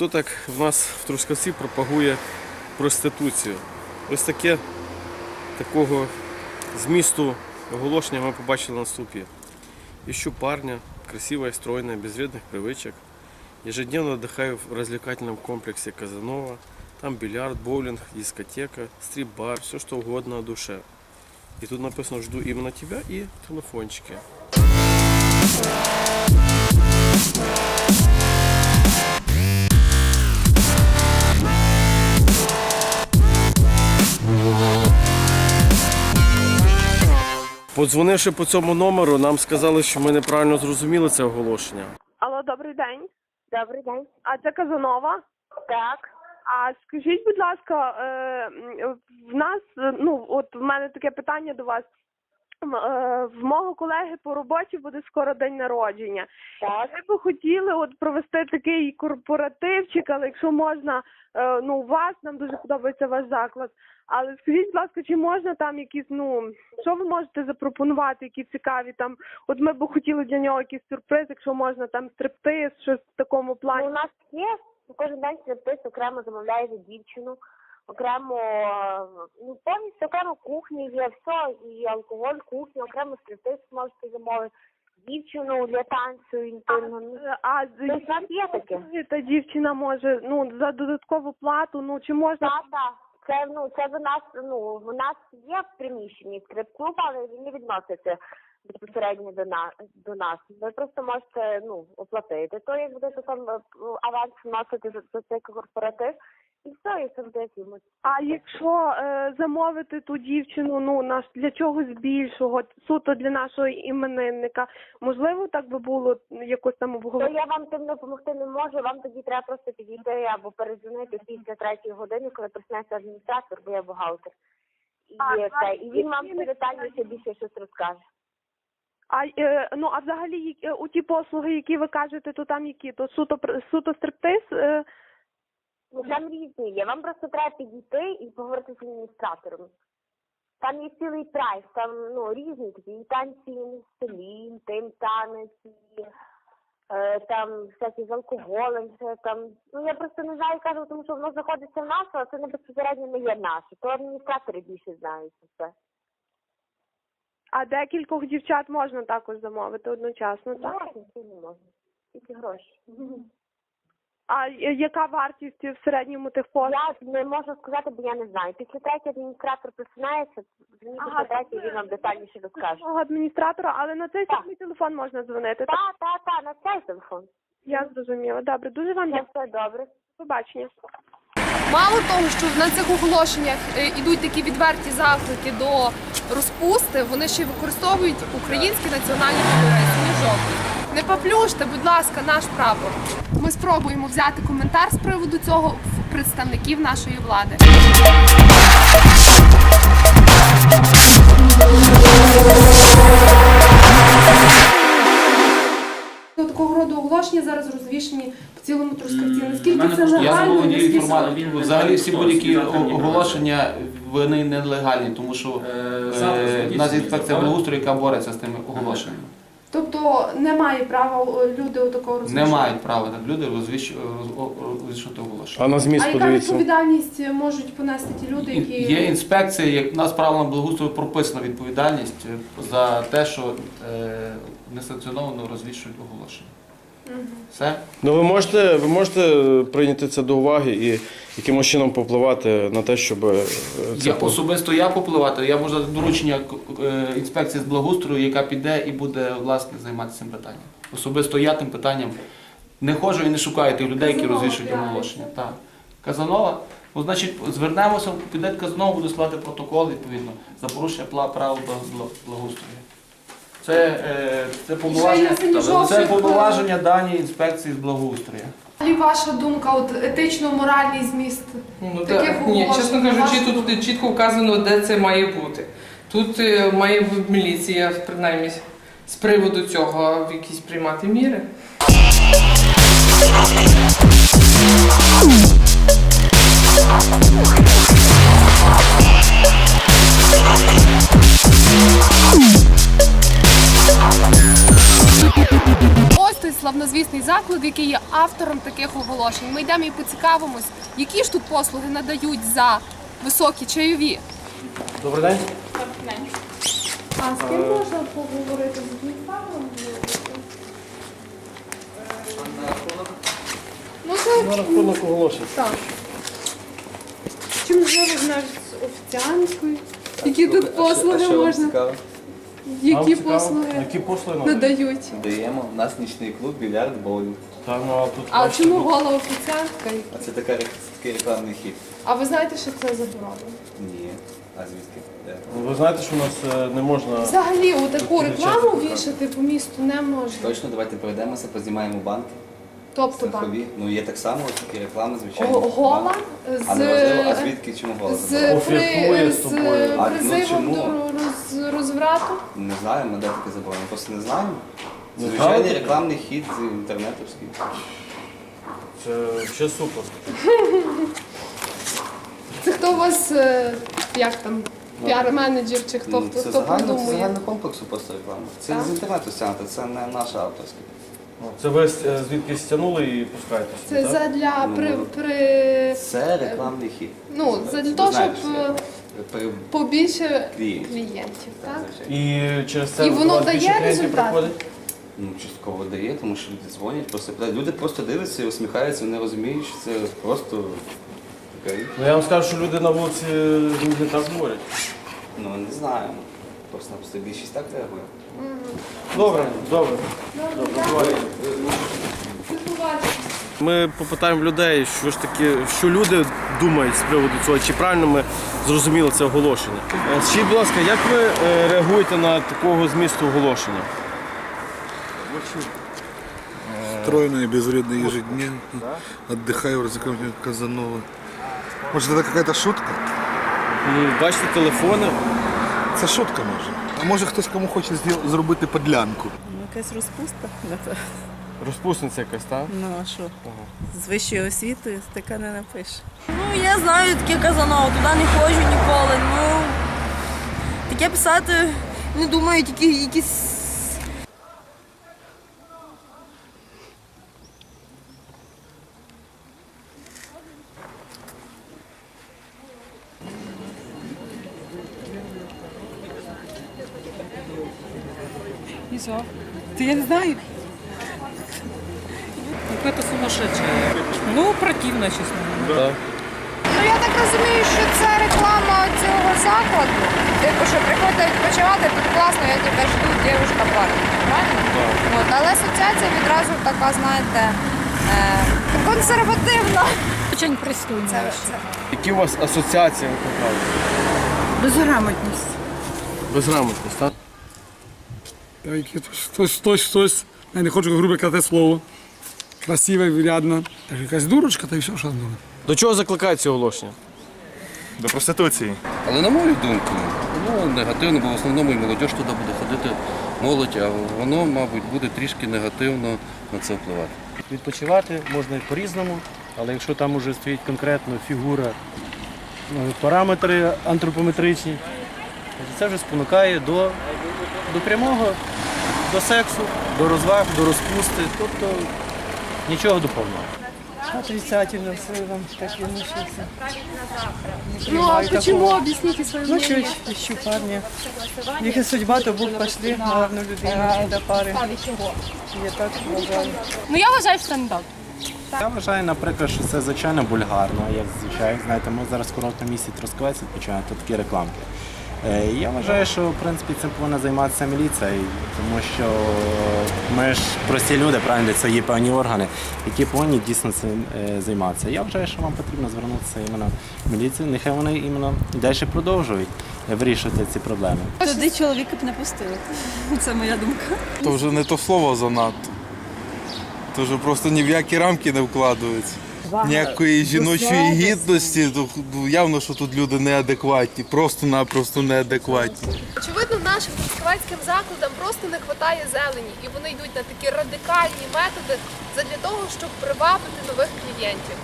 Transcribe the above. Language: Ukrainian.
хто так в нас в Трускавці пропагує проституцію. Ось таке такого змісту оголошення ми побачили на ступі. Ищу парня, красивая и стройная, без вредных привычек. Ежедневно отдыхаю в развлекательном комплексе Казанова. Там бильярд, боулинг, дискотека, стрип-бар, все что угодно о душе. И тут написано «Жду именно тебя» и телефончики. Подзвонивши по цьому номеру, нам сказали, що ми неправильно зрозуміли це оголошення. Алло, добрий день. Добрий день. А це Казанова. Так. А скажіть, будь ласка, е, в нас, е, ну от в мене таке питання до вас. Е, В мого колеги по роботі буде скоро день народження. Так. Ми би хотіли от провести такий корпоративчик, але якщо можна, е, ну у вас нам дуже подобається ваш заклад. Але скажіть, будь ласка, чи можна там якісь, ну що ви можете запропонувати, які цікаві там? От ми б хотіли для нього якийсь сюрприз, якщо можна там стриптиз, щось в такому плані. Ну, у нас є кожен день стриптиз окремо замовляє за дівчину, окремо ну повністю окремо кухня є, все, і алкоголь, кухня, окремо стриптиз можете замовити. Дівчину для танцю інтимного. Ну, А нас є таке. та дівчина може ну за додаткову плату, ну чи можна Так, так. Це ну це в нас ну в нас є в приміщенні скрип-клуб, але він не відноситься безпосередньо до нас до нас. Ви просто можете ну оплатити. То як будете там е, аванс вносити за, за цей корпоратив, і все, і якимось. А якщо е, замовити ту дівчину, ну наш для чогось більшого, суто для нашого іменинника, можливо, так би було якось там То я вам тим допомогти не можу. Вам тоді треба просто підійти або передзвонити після третьої години, коли проснеться адміністратор, бо я бухгалтер. І А, це, а і він вам які все детальніше більше щось розкаже. А е, ну а взагалі е, у ті послуги, які ви кажете, то там які? То суто суто стриптиз? Е, Ну, там різні є. Вам просто треба підійти і поговорити з адміністратором. Там є цілий прайс, там ну різні такі і танці на столі, інтим танець, і, е, там всякі з алкоголем, все там. Ну я просто не знаю, кажу, тому що воно знаходиться в нас, а це не безпосередньо не є наше. То адміністратори більше знають це все. а декількох дівчат можна також замовити одночасно, так? Можна, чи не можна. Тільки гроші. А е, яка вартість в середньому тих послуг? Я не можу сказати, бо я не знаю. Після третього адміністратор просинається, він Ага, після третього він вам детальніше розкаже. Адміністратора, але на цей самий телефон можна дзвонити. Так, Так, так, так, на цей телефон. я зрозуміла. Добре, дуже вам Все, дякую. все добре. Побачення. Мало того, що на цих оголошеннях е, ідуть такі відверті заклики до розпусти, вони ще й використовують українські національні кольори синьо-жовтий. Не поплюште, будь ласка, наш прапор. Ми спробуємо взяти коментар з приводу цього в представників нашої влади. Такого роду оголошення зараз розвішені по цілому трускавці. Наскільки це легально? наскільки- інформацією. Взагалі всі будь-які о- оголошення вони нелегальні, тому що е, в нас є інспекція благоустрою, яка бореться з тими оголошеннями. Тобто немає права о, люди такого Не розміщувати? мають права так люди роз- розвішувати оголошення. А на А зміст яка відповідальність можуть понести ті люди, які Є інспекція, як у нас правилами благоустрою прописана відповідальність е, за те, що е, несанкціоновано розвішують оголошення. Все? Ну ви можете, ви можете прийняти це до уваги і якимось чином попливати на те, щоб е, це Я особисто я попливати, я можу дати доручення е, інспекції з благоустрою, яка піде і буде власне займатися цим питанням. Особисто я тим питанням не ходжу і не шукаю тих людей, які розвішують оголошення. Так. Казанова, ну значить, звернемося, піде Казанова, буде складати протокол відповідно за порушення бла- благоустрою. Це, е, це повноваження, це повноваження дані інспекції з благоустрою. Взагалі ваша думка, от етично-моральний зміст Ну, таких так, ні, чесно кажучи, тут чітко вказано, де це має бути. Тут е, має бути міліція, принаймні, з приводу цього в якісь приймати міри. Ось той славнозвісний заклад, який є автором таких оголошень. Ми йдемо і поцікавимось, які ж тут послуги надають за високі чайові. Добрий день. А з ким можна поговорити з адміністратором? Ну, це На рахунок оголошень. так. Чи можливо навіть з офіціанткою? Які тут послуги можна? Які цікаво? послуги Які послуги надають? надають? Даємо. У нас нічний клуб, більярд, боулінг. Та, ну, а тут А бачите, чому тут- гола офіціантка? А це така, такий рекламний хід. А ви знаєте, що це заборонено? Ні. А звідки? Де? Ну, Ви знаєте, що у нас е, не можна. Взагалі, у таку рекламу вішати по місту не можна. Точно, давайте пройдемося, познімаємо банки. Тобто банк. Страхові. Ну є так само, такі реклами, О- звичайно. Гола А не а звідки чому гола? з, при, з з тобою. А, ну, призивом чому? до роз, розврату. Не знаємо, де таке заборонено. Просто не знаємо. Ну, Звичайний правда? рекламний хід з інтернетовський. Це ще супер. Це хто у вас, е, як там, піар-менеджер чи хто, Ну, хто, це хто загально, це придумує? загального комплексу просто реклама. Це Так. з інтернету стягнути, це не наша авторська. Ну, Це ви е, звідки стягнули і пускаєте Це сюди, так? задля Ну, при, ну. при Це рекламний хід. ну, задля того, щоб е, при- побільше Клієнтів. клієнтів, так? І через це І до воно вас дає більше клієнтів результат? приходить? Ну, частково дає, тому що люди дзвонять, просто питають. Люди просто дивляться і усміхаються, вони розуміють, що це просто така річ. Ну я вам скажу, що люди на вулиці не так говорять. Ну, не знаю. Просто просто більшість так реагує. Добре, добре. Добре, Ми попитаємо людей, що ж таки, що люди думають з приводу цього, чи правильно ми зрозуміли це оголошення. Е, Скажіть, будь ласка, як ви е, реагуєте на такого змісту оголошення? Стройно и безвредно ежедневно. Отдыхаю в разыконке Казанова. Может, это какая-то шутка? Ну, Бачите телефони? Це шутка може. А може хтось кому хоче зді- зробити подлянку. Ну, якась розпуста, напевно. Розпусниця якась, так? Ну а що? З вищою освітою така не напише. Ну, я знаю таке казано, туди не ходжу ніколи. Ну таке писати, не думаю, тільки якісь. Ты я не знаю. Какое-то сумасшедшее. Ну, противно, говоря. Так. Ну я так розумію, що це реклама цього закладу. Типу, що приходять відпочивати, тут класно, я тебе жду, дівчинка парень. Правильно? От, але асоціація відразу така, знаєте, е, консервативна. Очень пристойно. Це, це. Які у вас асоціації викликали? Безграмотность. Безграмотність, так? Хтось, хтось, хтось, я не хочу грубе казати слово. Красиве, врядна. Якась дурочка, та й все, що думає. До чого закликають ці оголошення? До проституції. Але на мою думку, ну негативно, бо в основному і молодь туди буде ходити молодь, а воно, мабуть, буде трішки негативно на це впливати. Відпочивати можна і по-різному, але якщо там уже стоїть конкретно фігура, ну, параметри антропометричні, це вже спонукає до, до прямого, до сексу, до розваг, до розпусти, тобто нічого духовного. Отрицательно все вам так и относится. Ну а почему? Объясните свое Ну, мнение. чуть ищу парня. Їх судьба, то Бог пошли на гарну людину до пари. Я так вважаю. Ну я вважаю, що це не так. Я вважаю, наприклад, що це звичайно бульгарно, як зазвичай. Знаєте, ми зараз в курортному місці Трускавець відпочиваємо, то такі рекламки. Е, Я вважаю, що в принципі цим повинна займатися міліція, тому що ми ж прості люди, правильно, це є певні органи, які повинні дійсно цим е, займатися. Я вважаю, що вам потрібно звернутися іменно в міліцію, нехай вони іменно далі продовжують вирішувати ці проблеми. Туди чоловіка б не пустили. Це моя думка. То вже не то слово занадто. То вже просто ні в які рамки не вкладаються. Ніякої жіночої гідності, то ну, явно, що тут люди неадекватні, просто-напросто неадекватні. Очевидно, нашим фестивальським закладам просто не вистачає зелені, і вони йдуть на такі радикальні методи задля того, щоб привабити нових клієнтів.